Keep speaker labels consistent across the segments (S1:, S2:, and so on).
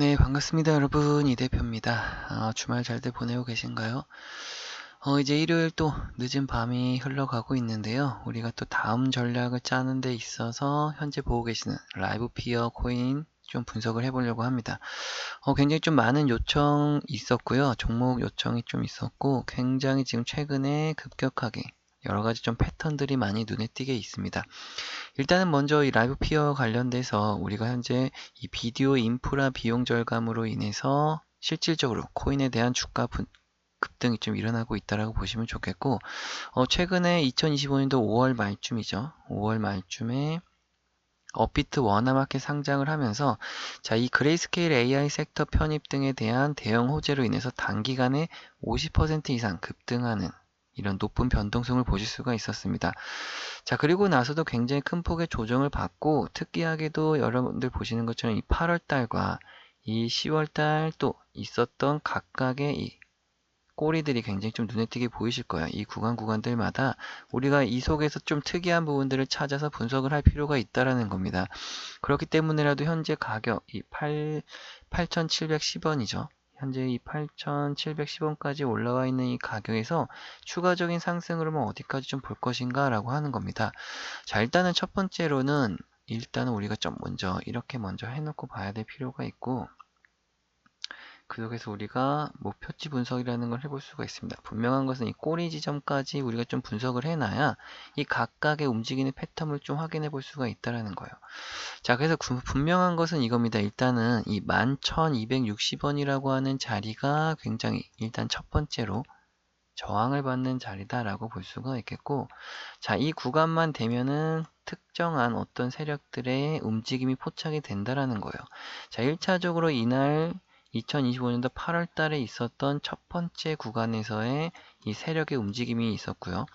S1: 네, 반갑습니다, 여러분. 이 대표입니다. 아, 주말 잘들 보내고 계신가요? 어, 이제 일요일 또 늦은 밤이 흘러가고 있는데요. 우리가 또 다음 전략을 짜는 데 있어서 현재 보고 계시는 라이브 피어 코인 좀 분석을 해보려고 합니다. 어, 굉장히 좀 많은 요청 있었고요. 종목 요청이 좀 있었고, 굉장히 지금 최근에 급격하게 여러 가지 좀 패턴들이 많이 눈에 띄게 있습니다. 일단은 먼저 이 라이브 피어 관련돼서 우리가 현재 이 비디오 인프라 비용 절감으로 인해서 실질적으로 코인에 대한 주가 분, 급등이 좀 일어나고 있다라고 보시면 좋겠고 어, 최근에 2025년도 5월 말쯤이죠. 5월 말쯤에 업비트 워너마켓 상장을 하면서 자, 이 그레이스케일 AI 섹터 편입 등에 대한 대형 호재로 인해서 단기간에 50% 이상 급등하는 이런 높은 변동성을 보실 수가 있었습니다. 자, 그리고 나서도 굉장히 큰 폭의 조정을 받고 특이하게도 여러분들 보시는 것처럼 이 8월 달과 이 10월 달 또 있었던 각각의 이 꼬리들이 굉장히 좀 눈에 띄게 보이실 거예요. 이 구간 구간들마다 우리가 이 속에서 좀 특이한 부분들을 찾아서 분석을 할 필요가 있다라는 겁니다. 그렇기 때문에라도 현재 가격 이 8, 8,710원이죠. 현재 이 8,710원까지 올라와 있는 이 가격에서 추가적인 상승 흐름은 어디까지 좀 볼 것인가 라고 하는 겁니다. 자, 일단은 첫 번째로는 일단은 우리가 좀 먼저 이렇게 먼저 해놓고 봐야 될 필요가 있고 그 속에서 우리가 목표치 분석이라는 걸 해볼 수가 있습니다. 분명한 것은 이 꼬리 지점까지 우리가 좀 분석을 해놔야 이 각각의 움직이는 패턴을 좀 확인해 볼 수가 있다라는 거예요. 자, 그래서 분명한 것은 이겁니다. 일단은 이 11,260원이라고 하는 자리가 굉장히 일단 첫 번째로 저항을 받는 자리다라고 볼 수가 있겠고, 자, 이 구간만 되면은 특정한 어떤 세력들의 움직임이 포착이 된다라는 거예요. 자, 1차적으로 이날 2025년도 8월 달에 있었던 첫 번째 구간에서의 이 세력의 움직임이 있었고요.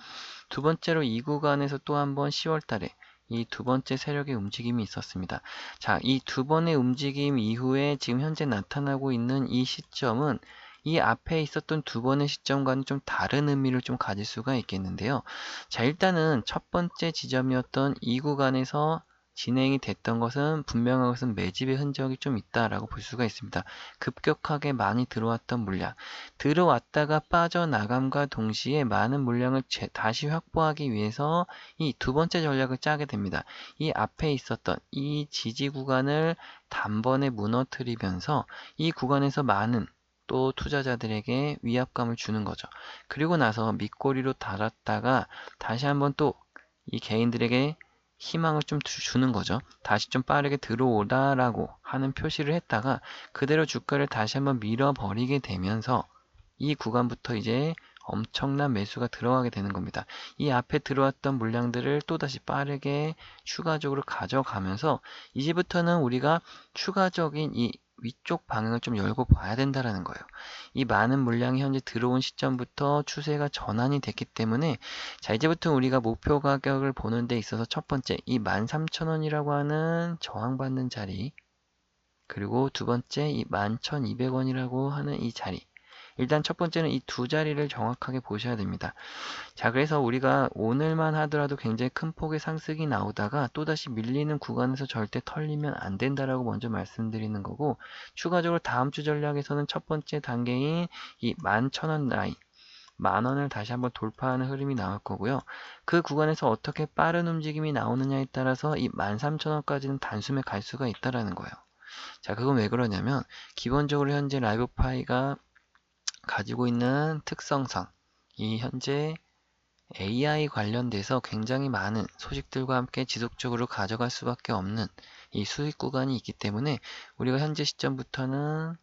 S1: 두 번째로 이 구간에서 또 한 번 10월 달에 이 두 번째 세력의 움직임이 있었습니다. 자, 이 두 번의 움직임 이후에 지금 현재 나타나고 있는 이 시점은 이 앞에 있었던 두 번의 시점과는 좀 다른 의미를 좀 가질 수가 있겠는데요. 자, 일단은 첫 번째 지점이었던 이 구간에서 진행이 됐던 것은 분명한 것은 매집의 흔적이 좀 있다라고 볼 수가 있습니다. 급격하게 많이 들어왔던 물량, 들어왔다가 빠져나감과 동시에 많은 물량을 다시 확보하기 위해서 이 두 번째 전략을 짜게 됩니다. 이 앞에 있었던 이 지지 구간을 단번에 무너뜨리면서 이 구간에서 많은 또 투자자들에게 위압감을 주는 거죠. 그리고 나서 밑꼬리로 달았다가 다시 한번 또 이 개인들에게 희망을 좀 주는 거죠. 다시 좀 빠르게 들어오다라고 하는 표시를 했다가 그대로 주가를 다시 한번 밀어버리게 되면서 이 구간부터 이제 엄청난 매수가 들어가게 되는 겁니다. 이 앞에 들어왔던 물량들을 또다시 빠르게 추가적으로 가져가면서 이제부터는 우리가 추가적인 이 위쪽 방향을 좀 열고 봐야 된다라는 거예요. 이 많은 물량이 현재 들어온 시점부터 추세가 전환이 됐기 때문에 자 이제부터 우리가 목표 가격을 보는 데 있어서 첫 번째 이 13,000원이라고 하는 저항받는 자리 그리고 두 번째 이 11,200원이라고 하는 이 자리 일단 첫 번째는 이 두 자리를 정확하게 보셔야 됩니다. 자, 그래서 우리가 오늘만 하더라도 굉장히 큰 폭의 상승이 나오다가 또다시 밀리는 구간에서 절대 털리면 안 된다라고 먼저 말씀드리는 거고, 추가적으로 다음 주 전략에서는 첫 번째 단계인 이 11,000원 라인, 만 원을 다시 한번 돌파하는 흐름이 나올 거고요. 그 구간에서 어떻게 빠른 움직임이 나오느냐에 따라서 이 13,000원까지는 단숨에 갈 수가 있다라는 거예요. 자, 그건 왜 그러냐면 기본적으로 현재 라이브 파이가 가지고 있는 특성상 이 현재 AI 관련돼서 굉장히 많은 소식들과 함께 지속적으로 가져갈 수밖에 없는 이 수익 구간이 있기 때문에 우리가 현재 시점부터는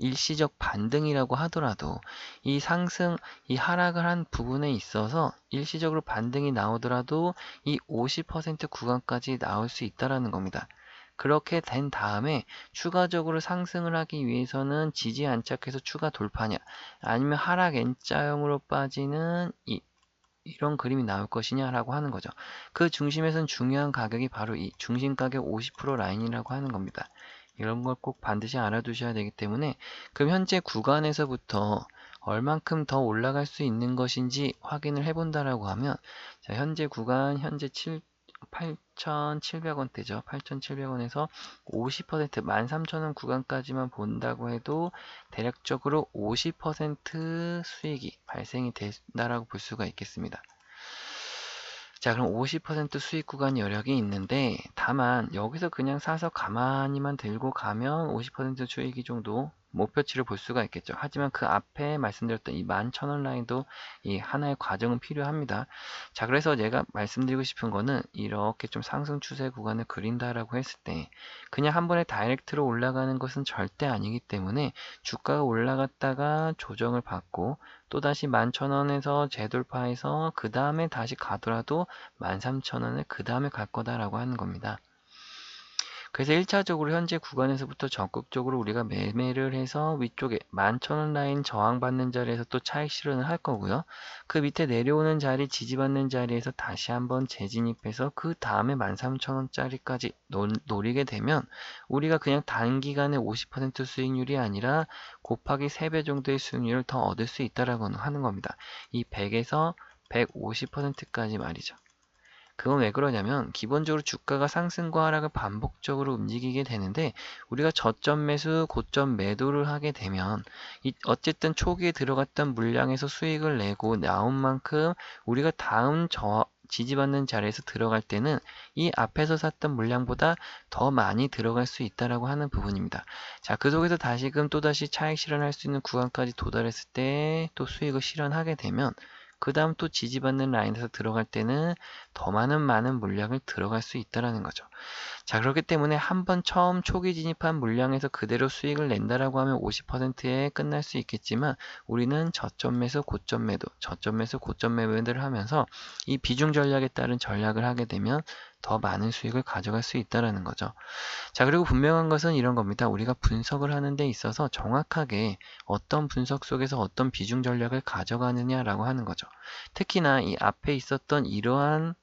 S1: 일시적 반등이라고 하더라도 이 상승, 이 하락을 한 부분에 있어서 일시적으로 반등이 나오더라도 이 50% 구간까지 나올 수 있다라는 겁니다. 그렇게 된 다음에 추가적으로 상승을 하기 위해서는 지지 안착해서 추가 돌파냐 아니면 하락 N자형으로 빠지는 이 이런 그림이 나올 것이냐라고 하는 거죠. 그 중심에선 중요한 가격이 바로 이 중심 가격 50% 라인이라고 하는 겁니다. 이런 걸 꼭 반드시 알아두셔야 되기 때문에 그럼 현재 구간에서부터 얼만큼 더 올라갈 수 있는 것인지 확인을 해본다라고 하면 자, 현재 구간 현재 7 8,700원대죠. 8,700원에서 50% 13,000원 구간까지만 본다고 해도 대략적으로 50% 수익이 발생이 된다라고 볼 수가 있겠습니다. 자, 그럼 50% 수익 구간 여력이 있는데, 다만, 여기서 그냥 사서 가만히만 들고 가면 50% 수익이 정도 목표치를 볼 수가 있겠죠. 하지만 그 앞에 말씀드렸던 이 11,000원 라인도 이 하나의 과정은 필요합니다. 자, 그래서 제가 말씀드리고 싶은 거는 이렇게 좀 상승 추세 구간을 그린다라고 했을 때 그냥 한 번에 다이렉트로 올라가는 것은 절대 아니기 때문에 주가가 올라갔다가 조정을 받고 또다시 11,000원에서 재돌파해서 그 다음에 다시 가더라도 13,000원을 그 다음에 갈 거다라고 하는 겁니다. 그래서 1차적으로 현재 구간에서부터 적극적으로 우리가 매매를 해서 위쪽에 11,000원 라인 저항받는 자리에서 또 차익 실현을 할 거고요. 그 밑에 내려오는 자리, 지지받는 자리에서 다시 한번 재진입해서 그 다음에 13,000원짜리까지 노리게 되면 우리가 그냥 단기간에 50% 수익률이 아니라 곱하기 3배 정도의 수익률을 더 얻을 수 있다라고 하는 겁니다. 이 100에서 150%까지 말이죠. 그건 왜 그러냐면 기본적으로 주가가 상승과 하락을 반복적으로 움직이게 되는데 우리가 저점 매수, 고점 매도를 하게 되면 어쨌든 초기에 들어갔던 물량에서 수익을 내고 나온 만큼 우리가 다음 저 지지받는 자리에서 들어갈 때는 이 앞에서 샀던 물량보다 더 많이 들어갈 수 있다라고 하는 부분입니다. 자, 그 속에서 다시금 또다시 차익 실현할 수 있는 구간까지 도달했을 때 또 수익을 실현하게 되면 그 다음 또 지지받는 라인에서 들어갈 때는 더 많은 많은 물량을 들어갈 수 있다라는 거죠. 자 그렇기 때문에 한번 처음 초기 진입한 물량에서 그대로 수익을 낸다라고 하면 50%에 끝날 수 있겠지만 우리는 저점 매수 고점 매도 저점 매수 고점 매매를 하면서 이 비중 전략에 따른 전략을 하게 되면 더 많은 수익을 가져갈 수 있다라는 거죠. 자, 그리고 분명한 것은 이런 겁니다. 우리가 분석을 하는 데 있어서 정확하게 어떤 분석 속에서 어떤 비중 전략을 가져가느냐라고 하는 거죠. 특히나 이 앞에 있었던 이러한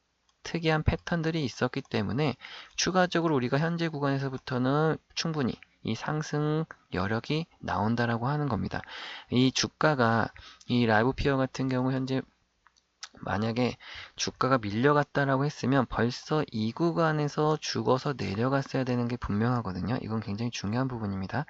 S1: 특이한 패턴들이 있었기 때문에 추가적으로 우리가 현재 구간에서부터는 충분히 이 상승 여력이 나온다라고 하는 겁니다. 이 주가가 이 라이브 피어 같은 경우 현재 만약에 주가가 밀려갔다라고 했으면 벌써 이 구간에서 죽어서 내려갔어야 되는 게 분명하거든요. 이건 굉장히 중요한 부분입니다.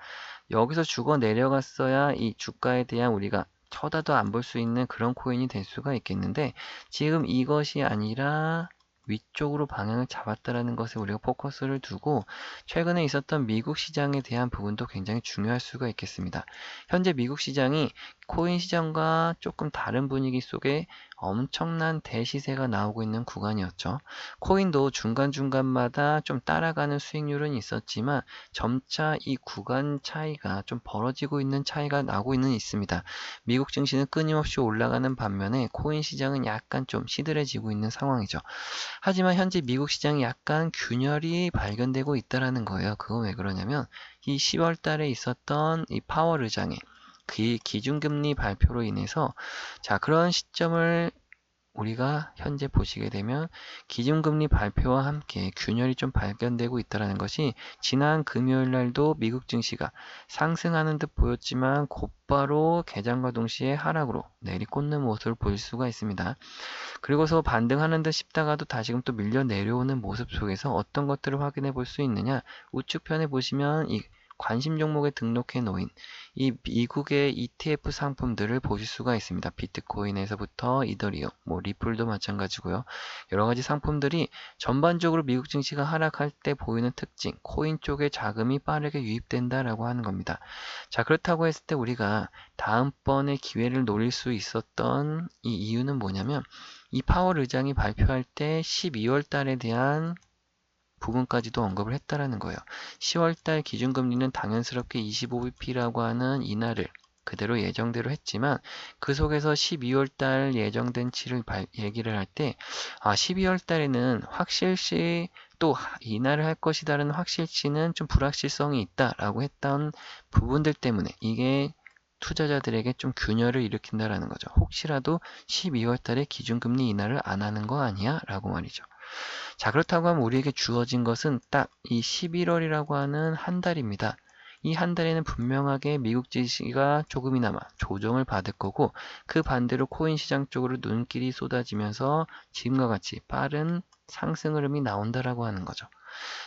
S1: 여기서 죽어 내려갔어야 이 주가에 대한 우리가 쳐다도 안 볼 수 있는 그런 코인이 될 수가 있겠는데 지금 이것이 아니라 위쪽으로 방향을 잡았다라는 것에 우리가 포커스를 두고 최근에 있었던 미국 시장에 대한 부분도 굉장히 중요할 수가 있겠습니다. 현재 미국 시장이 코인 시장과 조금 다른 분위기 속에 엄청난 대시세가 나오고 있는 구간이었죠. 코인도 중간중간마다 좀 따라가는 수익률은 있었지만 점차 이 구간 차이가 좀 벌어지고 있는 차이가 나고 있는 있습니다. 미국 증시는 끊임없이 올라가는 반면에 코인 시장은 약간 좀 시들해지고 있는 상황이죠. 하지만 현재 미국 시장이 약간 균열이 발견되고 있다라는 거예요. 그건 왜 그러냐면 이 10월 달에 있었던 이 파월 의장의 그 기준금리 발표로 인해서 자 그런 시점을 우리가 현재 보시게 되면 기준금리 발표와 함께 균열이 좀 발견되고 있다는 것이 지난 금요일 날도 미국 증시가 상승하는 듯 보였지만 곧바로 개장과 동시에 하락으로 내리꽂는 모습을 볼 수가 있습니다. 그리고서 반등하는 듯 싶다가도 다시금 또 밀려 내려오는 모습 속에서 어떤 것들을 확인해 볼 수 있느냐 우측편에 보시면 이 관심 종목에 등록해 놓인 이 미국의 ETF 상품들을 보실 수가 있습니다. 비트코인에서부터 이더리움, 뭐 리플도 마찬가지고요. 여러 가지 상품들이 전반적으로 미국 증시가 하락할 때 보이는 특징, 코인 쪽에 자금이 빠르게 유입된다라고 하는 겁니다. 자, 그렇다고 했을 때 우리가 다음번에 기회를 노릴 수 있었던 이 이유는 뭐냐면 이 파월 의장이 발표할 때 12월 달에 대한 부분까지도 언급을 했다라는 거예요. 10월달 기준금리는 당연스럽게 25bp라고 하는 인하를 그대로 예정대로 했지만 그 속에서 12월달 예정된 치를 얘기를 할 때 아, 12월달에는 확실시 또 인하를 할 것이다라는 확실치는 좀 불확실성이 있다라고 했던 부분들 때문에 이게 투자자들에게 좀 균열을 일으킨다라는 거죠. 혹시라도 12월 달에 기준금리 인하를 안 하는 거 아니야? 라고 말이죠. 자, 그렇다고 하면 우리에게 주어진 것은 딱 이 11월이라고 하는 한 달입니다. 이 한 달에는 분명하게 미국 증시가 조금이나마 조정을 받을 거고 그 반대로 코인 시장 쪽으로 눈길이 쏟아지면서 지금과 같이 빠른 상승 흐름이 나온다라고 하는 거죠.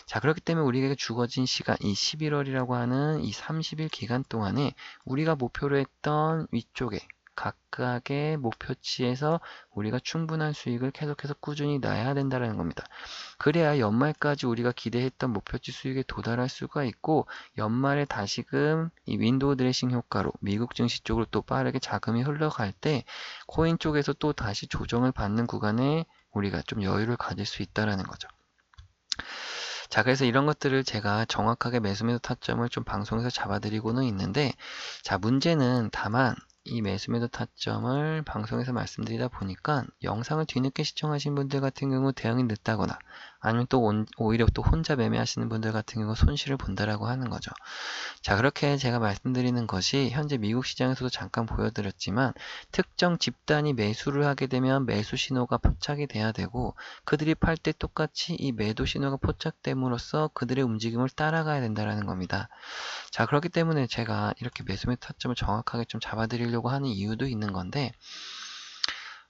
S1: 자, 그렇기 때문에 우리에게 주어진 시간, 이 11월이라고 하는 이 30일 기간 동안에 우리가 목표로 했던 위쪽에 각각의 목표치에서 우리가 충분한 수익을 계속해서 꾸준히 놔야 된다는 겁니다. 그래야 연말까지 우리가 기대했던 목표치 수익에 도달할 수가 있고 연말에 다시금 이 윈도우 드레싱 효과로 미국 증시 쪽으로 또 빠르게 자금이 흘러갈 때 코인 쪽에서 또 다시 조정을 받는 구간에 우리가 좀 여유를 가질 수 있다라는 거죠. 자, 그래서 이런 것들을 제가 정확하게 매수 매도 타점을 좀 방송에서 잡아드리고는 있는데, 자, 문제는 다만 이 매수매도 타점을 방송에서 말씀드리다 보니까 영상을 뒤늦게 시청하신 분들 같은 경우 대응이 늦다거나 아니면 또 온- 오히려 또 혼자 매매하시는 분들 같은 경우 손실을 본다라고 하는 거죠. 자, 그렇게 제가 말씀드리는 것이 현재 미국 시장에서도 잠깐 보여드렸지만 특정 집단이 매수를 하게 되면 매수 신호가 포착이 돼야 되고 그들이 팔 때 똑같이 이 매도 신호가 포착됨으로써 그들의 움직임을 따라가야 된다라는 겁니다. 자, 그렇기 때문에 제가 이렇게 매수매 타점을 정확하게 좀 잡아드리려고 하는 이유도 있는 건데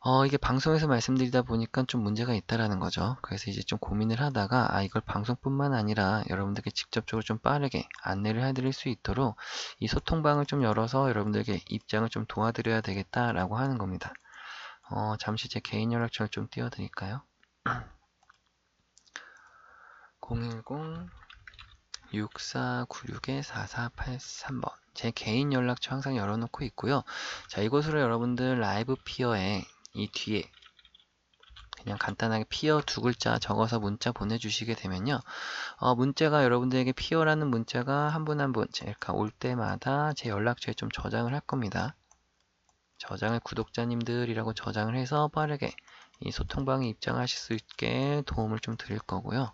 S1: 어, 이게 방송에서 말씀드리다 보니까 좀 문제가 있다라는 거죠. 그래서 이제 좀 고민을 하다가, 아, 이걸 방송뿐만 아니라 여러분들께 직접적으로 좀 빠르게 안내를 해드릴 수 있도록 이 소통방을 좀 열어서 여러분들에게 입장을 좀 도와드려야 되겠다라고 하는 겁니다. 어, 잠시 제 개인 연락처를 좀 띄워드릴까요? 010 6496-4483번. 제 개인 연락처 항상 열어놓고 있고요. 자, 이곳으로 여러분들 라이브 피어에 이 뒤에 그냥 간단하게 피어 두 글자 적어서 문자 보내주시게 되면요. 어, 문자가 여러분들에게 피어라는 문자가 한 분 한분 제가 올 때마다 제 연락처에 좀 저장을 할 겁니다. 저장을 구독자님들이라고 저장을 해서 빠르게 이 소통방에 입장하실 수 있게 도움을 좀 드릴 거고요.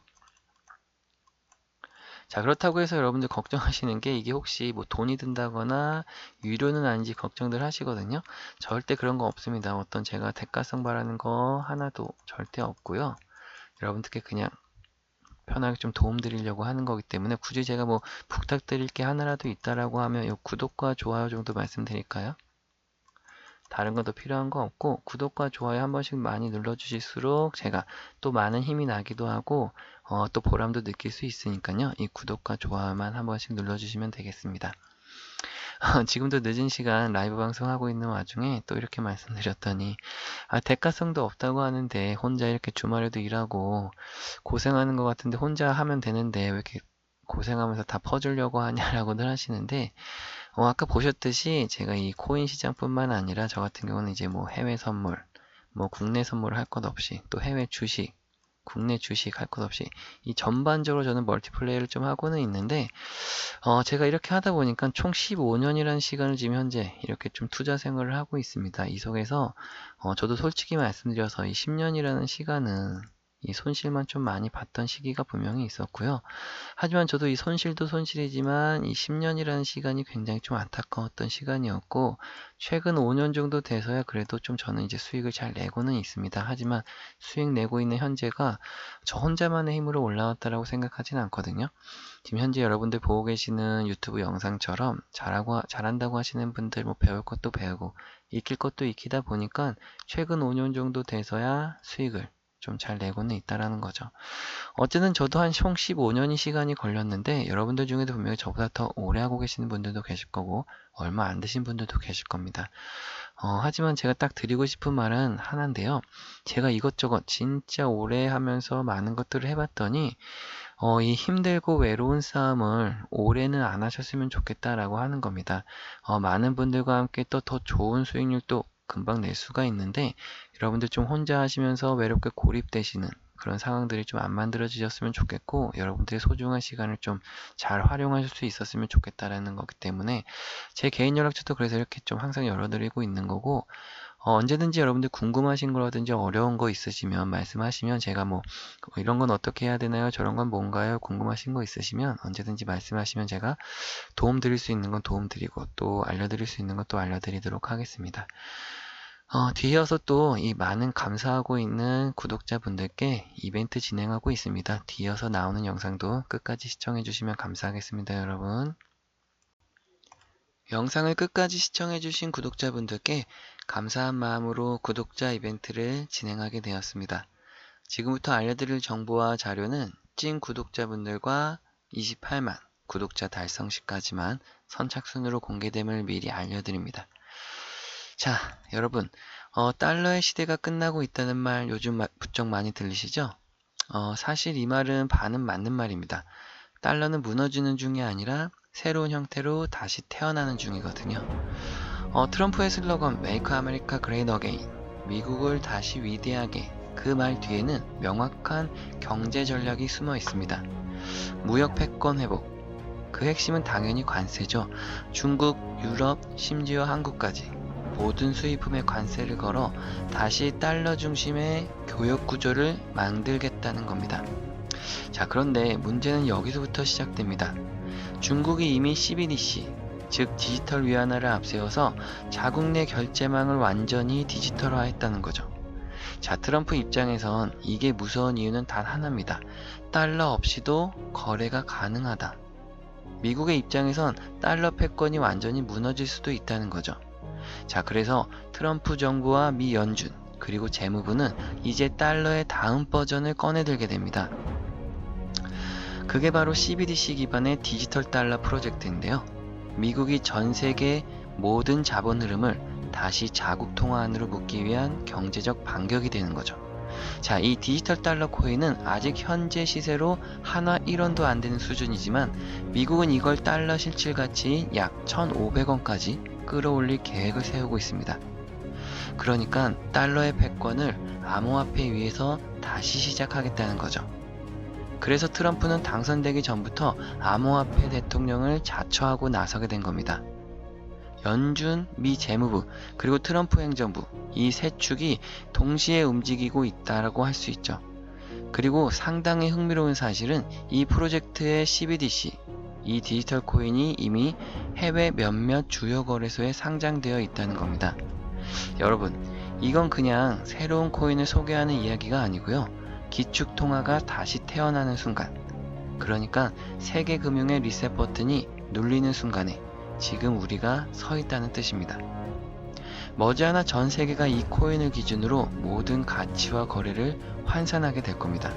S1: 자, 그렇다고 해서 여러분들 걱정하시는 게 이게 혹시 뭐 돈이 든다거나 유료는 아닌지 걱정들 하시거든요. 절대 그런 거 없습니다. 어떤 제가 대가성 바라는 거 하나도 절대 없고요. 여러분들께 그냥 편하게 좀 도움 드리려고 하는 거기 때문에 굳이 제가 뭐 부탁드릴 게 하나라도 있다라고 하면 이 구독과 좋아요 정도 말씀드릴까요? 다른 것도 필요한 거 없고 구독과 좋아요 한 번씩 많이 눌러주실수록 제가 또 많은 힘이 나기도 하고 어, 또 보람도 느낄 수 있으니까요. 이 구독과 좋아요만 한 번씩 눌러주시면 되겠습니다. 지금도 늦은 시간 라이브 방송하고 있는 와중에 또 이렇게 말씀드렸더니 아, 대가성도 없다고 하는데 혼자 이렇게 주말에도 일하고 고생하는 것 같은데 혼자 하면 되는데 왜 이렇게 고생하면서 다 퍼주려고 하냐라고들 하시는데 어, 아까 보셨듯이 제가 이 코인 시장뿐만 아니라 저 같은 경우는 이제 뭐 해외 선물, 뭐 국내 선물을 할것 없이 또 해외 주식, 국내 주식 할 것 없이 이 전반적으로 저는 멀티플레이를 좀 하고는 있는데 어, 제가 이렇게 하다 보니까 총 15년이라는 시간을 지금 현재 이렇게 좀 투자 생활을 하고 있습니다. 이 속에서 어, 저도 솔직히 말씀드려서 이 10년이라는 시간은 이 손실만 좀 많이 봤던 시기가 분명히 있었고요. 하지만 저도 이 손실도 손실이지만 이 10년이라는 시간이 굉장히 좀 안타까웠던 시간이었고 최근 5년 정도 돼서야 그래도 좀 저는 이제 수익을 잘 내고는 있습니다. 하지만 수익 내고 있는 현재가 저 혼자만의 힘으로 올라왔다라고 생각하진 않거든요. 지금 현재 여러분들 보고 계시는 유튜브 영상처럼 잘하고 잘한다고 하시는 분들 뭐 배울 것도 배우고 익힐 것도 익히다 보니까 최근 5년 정도 돼서야 수익을 좀 잘 내고는 있다라는 거죠. 어쨌든 저도 한총 15년이 시간이 걸렸는데 여러분들 중에도 분명히 저보다 더 오래 하고 계시는 분들도 계실 거고 얼마 안 되신 분들도 계실 겁니다. 어, 하지만 제가 딱 드리고 싶은 말은 하나인데요. 제가 이것저것 진짜 오래 하면서 많은 것들을 해봤더니 어, 이 힘들고 외로운 싸움을 오래는 안 하셨으면 좋겠다라고 하는 겁니다. 어, 많은 분들과 함께 또 더 좋은 수익률도 금방 낼 수가 있는데 여러분들 좀 혼자 하시면서 외롭게 고립되시는 그런 상황들이 좀 안 만들어지셨으면 좋겠고 여러분들의 소중한 시간을 좀 잘 활용하실 수 있었으면 좋겠다라는 거기 때문에 제 개인 연락처도 그래서 이렇게 좀 항상 열어드리고 있는 거고 어, 언제든지 여러분들 궁금하신 거라든지 어려운 거 있으시면 말씀하시면 제가 뭐 이런 건 어떻게 해야 되나요? 저런 건 뭔가요? 궁금하신 거 있으시면 언제든지 말씀하시면 제가 도움 드릴 수 있는 건 도움 드리고 또 알려드릴 수 있는 것도 알려드리도록 하겠습니다. 어, 뒤이어서 또 이 많은 감사하고 있는 구독자분들께 이벤트 진행하고 있습니다. 뒤이어서 나오는 영상도 끝까지 시청해 주시면 감사하겠습니다, 여러분. 영상을 끝까지 시청해 주신 구독자분들께 감사한 마음으로 구독자 이벤트를 진행하게 되었습니다. 지금부터 알려드릴 정보와 자료는 찐 구독자분들과 28만 구독자 달성 시까지만 선착순으로 공개됨을 미리 알려드립니다. 자, 여러분, 어, 달러의 시대가 끝나고 있다는 말 요즘 마- 부쩍 많이 들리시죠? 어, 사실 이 말은 반은 맞는 말입니다. 달러는 무너지는 중이 아니라 새로운 형태로 다시 태어나는 중이거든요. 어, 트럼프의 슬로건 Make America Great Again 미국을 다시 위대하게 그 말 뒤에는 명확한 경제 전략이 숨어 있습니다. 무역 패권 회복 그 핵심은 당연히 관세죠. 중국, 유럽, 심지어 한국까지 모든 수입품에 관세를 걸어 다시 달러 중심의 교역 구조를 만들겠다는 겁니다. 자, 그런데 문제는 여기서부터 시작됩니다. 중국이 이미 CBDC, 즉 디지털 위안화를 앞세워서 자국 내 결제망을 완전히 디지털화했다는 거죠. 자, 트럼프 입장에선 이게 무서운 이유는 단 하나입니다. 달러 없이도 거래가 가능하다. 미국의 입장에선 달러 패권이 완전히 무너질 수도 있다는 거죠. 자, 그래서 트럼프 정부와 미 연준, 그리고 재무부는 이제 달러의 다음 버전을 꺼내들게 됩니다. 그게 바로 CBDC 기반의 디지털 달러 프로젝트인데요. 미국이 전 세계 모든 자본 흐름을 다시 자국 통화 안으로 묶기 위한 경제적 반격이 되는 거죠. 자, 이 디지털 달러 코인은 아직 현재 시세로 한화 1원도 안 되는 수준이지만 미국은 이걸 달러 실질 가치 약 1,500원까지 끌어올릴 계획을 세우고 있습니다. 그러니까 달러의 패권을 암호화폐 위에서 다시 시작하겠다는 거죠. 그래서 트럼프는 당선되기 전부터 암호화폐 대통령을 자처하고 나서게 된 겁니다. 연준 미 재무부 그리고 트럼프 행정부 이 세 축이 동시에 움직이고 있다라고 할 수 있죠. 그리고 상당히 흥미로운 사실은 이 프로젝트의 CBDC 이 디지털 코인이 이미 해외 몇몇 주요 거래소에 상장되어 있다는 겁니다. 여러분, 이건 그냥 새로운 코인을 소개하는 이야기가 아니고요. 기축 통화가 다시 태어나는 순간, 그러니까 세계 금융의 리셋 버튼이 눌리는 순간에 지금 우리가 서 있다는 뜻입니다. 머지않아 전 세계가 이 코인을 기준으로 모든 가치와 거래를 환산하게 될 겁니다.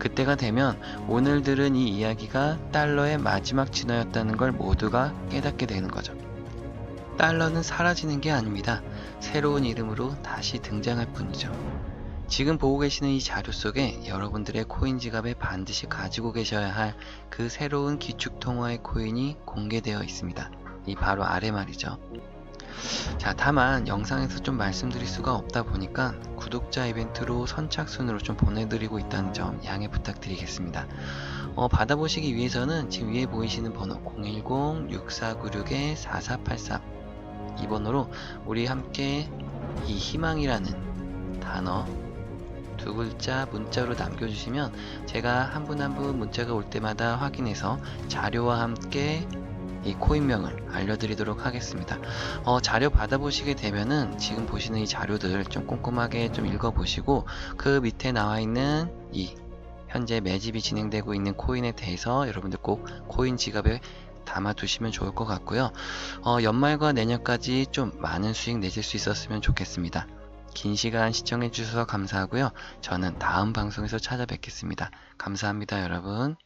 S1: 그때가 되면 오늘 들은 이 이야기가 달러의 마지막 진화였다는 걸 모두가 깨닫게 되는 거죠. 달러는 사라지는 게 아닙니다. 새로운 이름으로 다시 등장할 뿐이죠. 지금 보고 계시는 이 자료 속에 여러분들의 코인 지갑에 반드시 가지고 계셔야 할 그 새로운 기축 통화의 코인이 공개되어 있습니다. 이 바로 아래 말이죠. 자, 다만 영상에서 좀 말씀드릴 수가 없다 보니까 구독자 이벤트로 선착순으로 좀 보내드리고 있다는 점 양해 부탁드리겠습니다. 어, 받아보시기 위해서는 지금 위에 보이시는 번호 010-6496-4483 이 번호로 우리 함께 이 희망이라는 단어 두 글자 문자로 남겨주시면 제가 한 분 한 분 문자가 올 때마다 확인해서 자료와 함께 이 코인명을 알려드리도록 하겠습니다. 어, 자료 받아보시게 되면은 지금 보시는 이 자료들 좀 꼼꼼하게 좀 읽어보시고 그 밑에 나와 있는 이 현재 매집이 진행되고 있는 코인에 대해서 여러분들 꼭 코인 지갑에 담아 두시면 좋을 것 같고요. 어, 연말과 내년까지 좀 많은 수익 내실 수 있었으면 좋겠습니다. 긴 시간 시청해 주셔서 감사하고요. 저는 다음 방송에서 찾아뵙겠습니다. 감사합니다, 여러분.